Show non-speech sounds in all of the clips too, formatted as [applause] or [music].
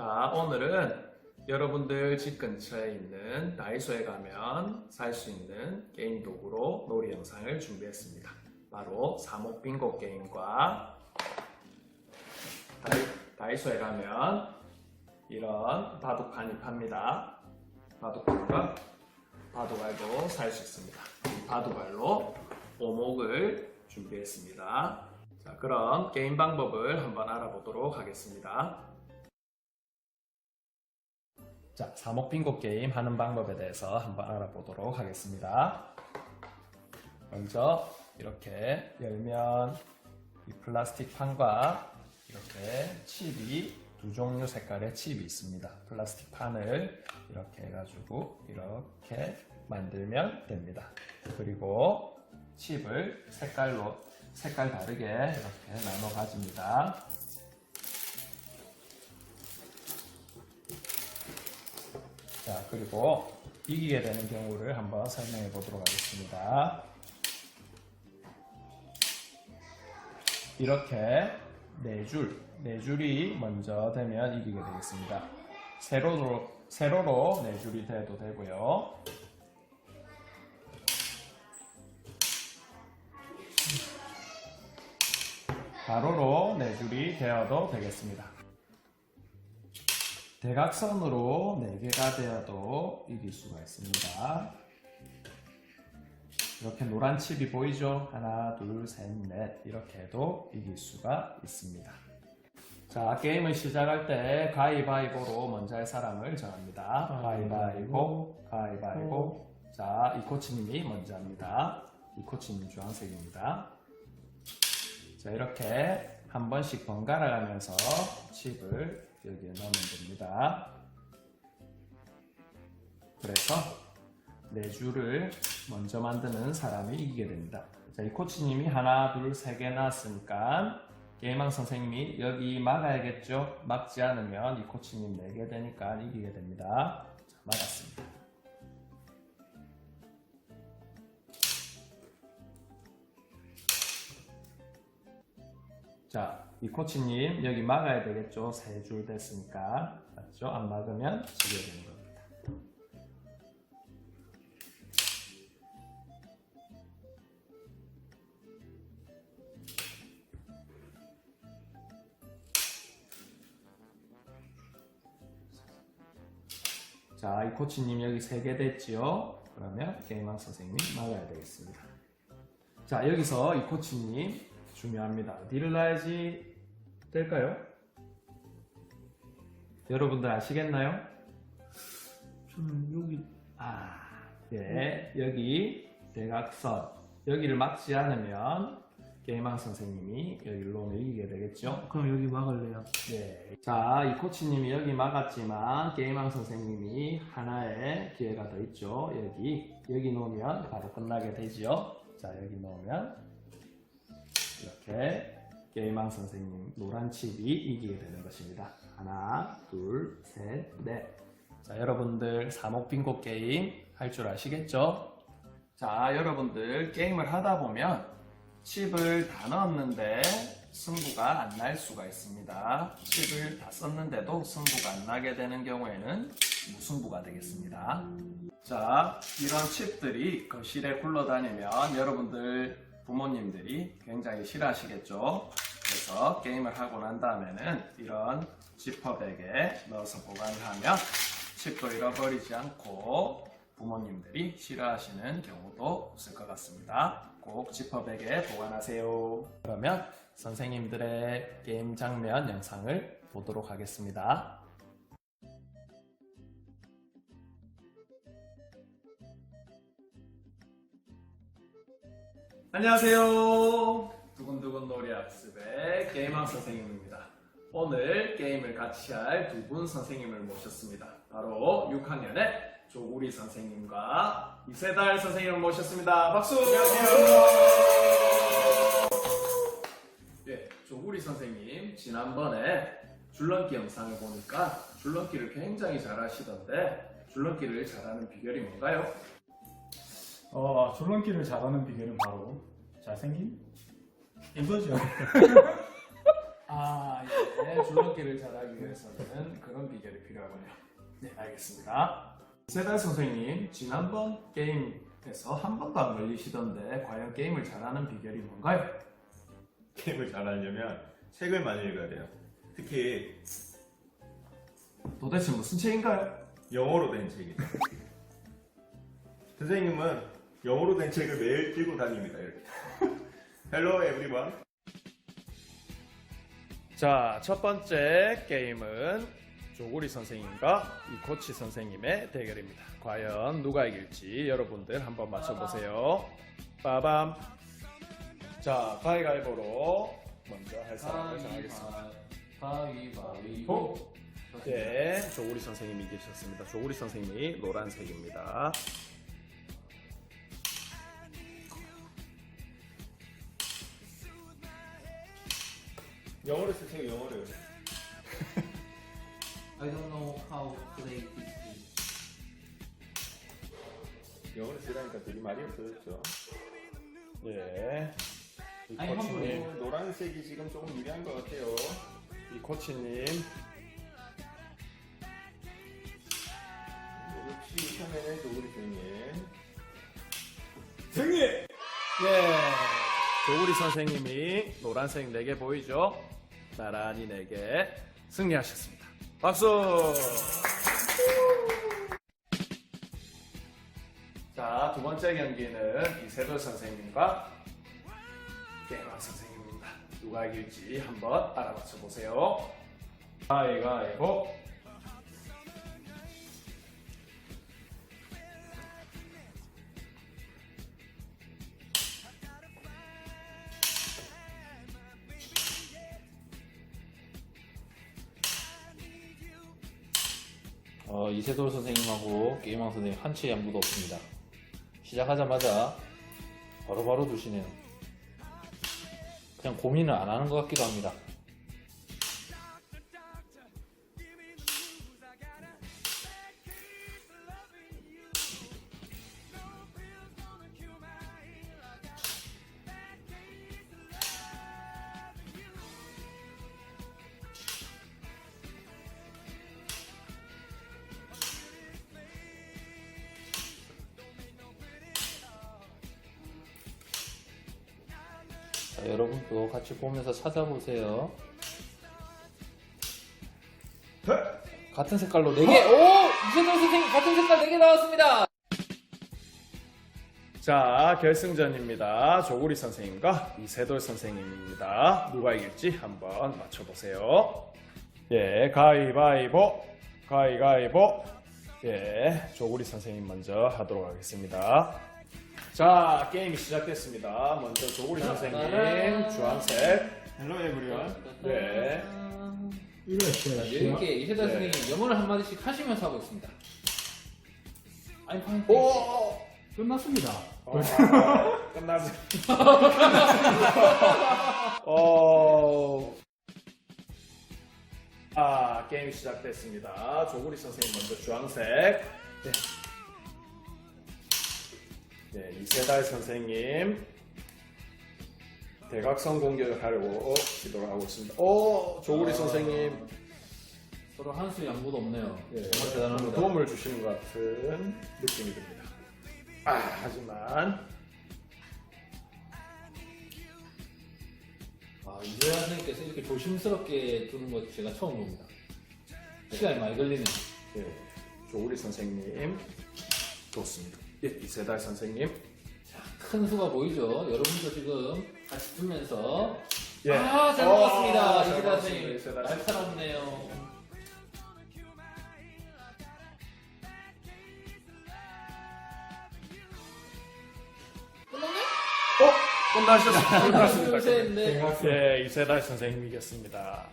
자, 오늘은 여러분들 집 근처에 있는 다이소에 가면 살 수 있는 게임 도구로 놀이 영상을 준비했습니다. 바로 사목 빙고 게임과 다이, 다이소에 가면 이런 바둑판이 팝니다. 바둑판과 바둑알도 살 수 있습니다. 이 바둑알로 오목을 준비했습니다. 자, 그럼 게임 방법을 한번 알아보도록 하겠습니다. 자, 사목 빙고 게임 하는 방법에 대해서 한번 알아보도록 하겠습니다. 먼저 이렇게 열면 이 플라스틱 판과 이렇게 칩이 두 종류 색깔의 칩이 있습니다. 플라스틱 판을 이렇게 해가지고 이렇게 만들면 됩니다. 그리고 칩을 색깔로 색깔 다르게 이렇게 나눠 가집니다. 자, 그리고 이기게 되는 경우를 한번 설명해 보도록 하겠습니다. 이렇게 네 줄, 네 줄이 먼저 되면 이기게 되겠습니다. 세로로, 세로로 네 줄이 돼도 되고요. 가로로 네 줄이 되어도 되겠습니다. 대각선으로 4개가 되어도 이길 수가 있습니다. 이렇게 노란 칩이 보이죠? 하나, 둘, 셋, 넷 이렇게 해도 이길 수가 있습니다. 자, 게임을 시작할 때 가위바위보로 먼저 할 사람을 정합니다. 가위바위보, 가위바위보. 자, 이 코치님이 먼저 합니다. 이 코치님 주황색입니다. 자, 이렇게 한 번씩 번갈아 가면서 칩을 여기에 넣으면 됩니다. 그래서 네 줄을 먼저 만드는 사람이 이기게 됩니다. 자, 이 코치님이 하나, 둘, 세개 놨으니까 게임왕 선생님이 여기 막아야겠죠? 막지 않으면 이 코치님 네개 되니까 이기게 됩니다. 자, 막았습니다. 자, 이 코치님 여기 막아야 되겠죠? 세 줄 됐으니까 맞죠? 안 막으면 지게 되는 겁니다. 자, 이 코치님 여기 세 개 됐지요? 그러면 게임왕 선생님 막아야 되겠습니다. 자, 여기서 이 코치님 중요합니다. 어디를 놔야지 될까요? 여러분들 아시겠나요? 저는 여기 아, 예, 여기 대각선 여기를 막지 않으면 게임왕 선생님이 여기로 이기게 되겠죠? 그럼 여기 막을래요. 네. 자, 이 코치님이 여기 막았지만 게임왕 선생님이 하나의 기회가 더 있죠. 여기 여기 놓으면 바로 끝나게 되지요. 자, 여기 놓으면 이렇게 게임왕 선생님 노란 칩이 이기게 되는 것입니다. 하나, 둘, 셋, 넷. 자, 여러분들 사목 빙고 게임 할 줄 아시겠죠? 자, 여러분들 게임을 하다 보면 칩을 다 넣었는데 승부가 안 날 수가 있습니다. 칩을 다 썼는데도 승부가 안 나게 되는 경우에는 무승부가 되겠습니다. 자, 이런 칩들이 거실에 굴러다니면 여러분들 부모님들이 굉장히 싫어하시겠죠. 그래서 게임을 하고 난 다음에는 이런 지퍼백에 넣어서 보관을 하면 칩도 잃어버리지 않고 부모님들이 싫어하시는 경우도 없을 것 같습니다. 꼭 지퍼백에 보관하세요. 그러면 선생님들의 게임 장면 영상을 보도록 하겠습니다. 안녕하세요. 두근두근 놀이 학습의 게임왕 선생님입니다. 오늘 게임을 같이 할 두 분 선생님을 모셨습니다. 바로 6학년의 조구리 선생님과 이세달 선생님을 모셨습니다. 박수! 예, 조구리 선생님 지난번에 줄넘기 영상을 보니까 줄넘기를 굉장히 잘하시던데 줄넘기를 잘하는 비결이 뭔가요? 어, 줄넘기를 잘하는 비결은 바로 잘생김? 이거죠. [laughs] 아, 예. 줄넘기를 잘하기 위해서는 그런 비결이 필요하군요. 네, 알겠습니다. 세달 선생님, 지난번 게임에서 한 번도 안 걸리시던데 과연 게임을 잘하는 비결이 뭔가요? 게임을 잘하려면 책을 많이 읽어야 돼요. 특히 도대체 무슨 책인가요? 영어로 된 책이죠. 선생님은 영어로 된 책을 매일 들고 다닙니다. 이렇게. [laughs] Hello everyone. 자, 첫 번째 게임은 조구리 선생님과 이 코치 선생님의 대결입니다. 과연 누가 이길지 여러분들 한번 맞춰보세요. 빠밤. 자, 가위가위보로 먼저 할 사람을 정하겠습니다. 가위바위보. 네, 조구리 선생님이 이기셨습니다. 조구리 선생님이 노란색입니다. 영어로 쓰세요. 영어로. [laughs] I don't know how to play this game. 영어로 쓰라니까 되게 말이 없어졌죠. 예. 아니, 이코치님, 어, 노란색이 지금 조금 유리한 것 같아요. 이 코치님, 역시 처음에는 조구리 선생님. 승리! 예. 조구리 선생님이 노란색 4개 보이죠? 나란히 4개 승리하셨습니다. 박수! 자, 두 번째 경기는 이세돌 선생님과 깨마 선생님입니다. 누가 이길지 한번 알아맞혀 보세요. 가위가위보. 어, 이세돌 선생님하고 게임왕 선생님 한치 양보도 없습니다. 시작하자마자 바로 바로 두시네요. 그냥 고민을 안 하는 것 같기도 합니다. 자, 여러분도 같이 보면서 찾아보세요. 같은 색깔로 4개! 오! 이세돌 선생님 같은 색깔 4개 나왔습니다! 자, 결승전입니다. 조구리 선생님과 이세돌 선생님입니다. 누가 이길지 한번 맞춰보세요. 예, 가위바위보, 가위가위보. 예, 조구리 선생님 먼저 하도록 하겠습니다. 자, 게임이 시작됐습니다. 먼저 조구리 선생님, 주황색. Hello everyone. 네. 이랬어요. 이렇게 이세돌 네. 선생님 영어를 한 마디씩 하시면서 하고 있습니다. I'm fine. 오! 끝났습니다. 어, 끝나지. [laughs] 어. 아, 게임이 시작됐습니다. 조구리 선생님 먼저 주황색. 네. 네, 이세달 선생님. 대각선 공격을 하려고 시도를 하고 있습니다. 오, 조구리 아. 선생님. 서로 한 수 양보도 없네요. 예, 정말 대단합니다. 도움을 주시는 것 같은 느낌이 듭니다. 아, 하지만 아, 이재환 선생님께서 이렇게 조심스럽게 두는 것 제가 처음 봅니다. 시간이 많이 걸리네요. 예, 조우리 선생님 좋습니다. 예, 이세달 선생님. 큰 수가 보이죠? 여러분도 지금 같이 두면서 예. 아, 잘 어, 먹었습니다. 잘 이세달 먹었습니다. 선생님. 이세달 선생님. 날카롭네요. 어, 끝나셨습니다. 끝났습니다. 둘, 셋, 넷. 대각선. 예, 이세달 선생님 이겼습니다.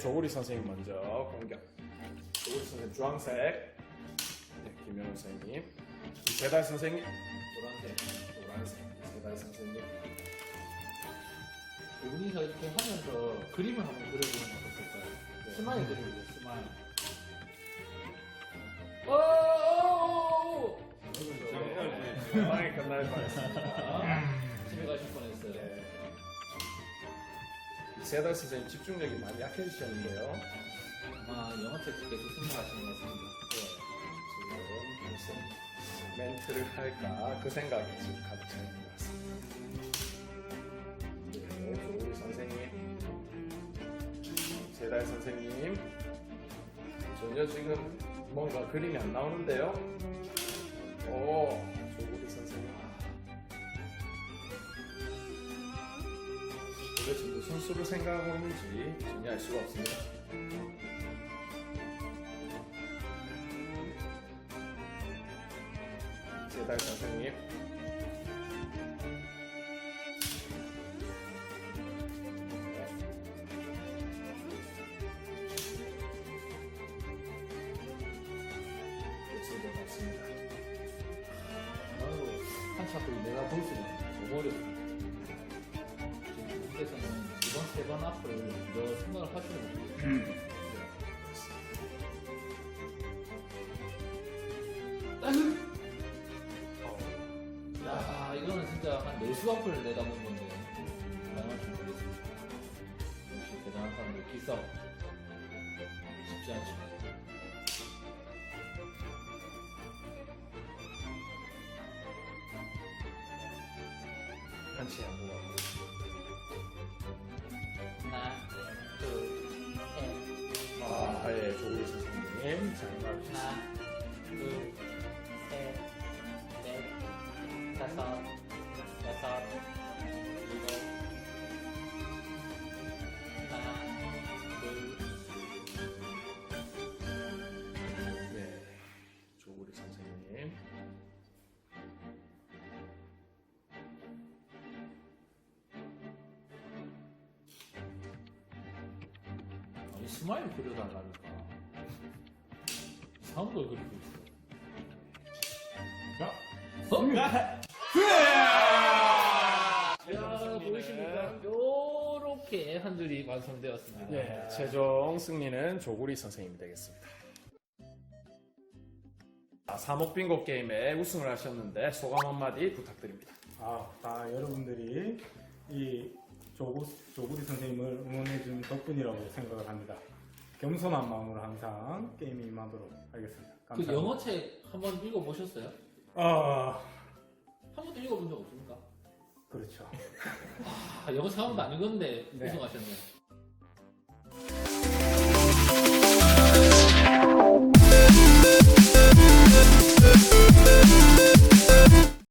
조구리 선생님 먼저 공격. 조구리 선생님 주황색. 네, 김현우 선생님. 이세달 선생님. 노란색. 노란색. 이세달 선생님. 두 분이서 이렇게 하면서 그림을 한번 그려보는 건 어떨까요? 스마일 그려보세요, 스마일. 어, 어, 빵이 끝날 뻔했습니다. 집에 가실 뻔했어요. 네. 세달 선생님 집중력이 많이 약해지셨는데요. 아마 영어책 계속 생각하시는 것 같습니다. 지금 무슨 멘트를 할까 그 생각이 지금 가득 차 있는 것 같습니다. 네, 조우리 선생님, 세달 선생님, 전혀 지금 뭔가 그림이 안 나오는데요. 오, 도대체 무슨 수를 생각하고 있는지 전혀 알 수가 없습니다. 세달 선생님. 끝인 것 같습니다. 아유, 한차도 내가 볼 수가 없네. 너무 어렵습니다. 국에서는 이번 세번 앞을 너 생각을 하시는 거예요. 야, 이거는 진짜 한 네수 앞을 내다본 건데 가능할지 모르겠습니다. 역시 대단한 사람들 기싸움 쉽지 않죠. 한치 양보가 예, 조우리 선생님. 잘. 하나, 둘, 셋, 넷, 다섯, 스마일 그려달라니까. 이상한 걸 그리고 있어. 자, 어? 네, 야, 보이십니까? 요렇게 한 줄이 완성되었습니다. 네, 최종 승리는 조구리 선생님이 되겠습니다. 아, 사목 빙고 게임에 우승을 하셨는데 소감 한마디 부탁드립니다. 아, 다 여러분들이 이 조구, 조구리 선생님을 응원해준 덕분이라고 생각을 합니다. 겸손한 마음으로 항상 게임에 임하도록 하겠습니다. 그 감사합니다. 영어책 한번 읽어보셨어요? 아, 한 번도 읽어본 적 없습니까? 그렇죠. 아, 영어 사원도 안 읽었는데 네. 우승하셨네.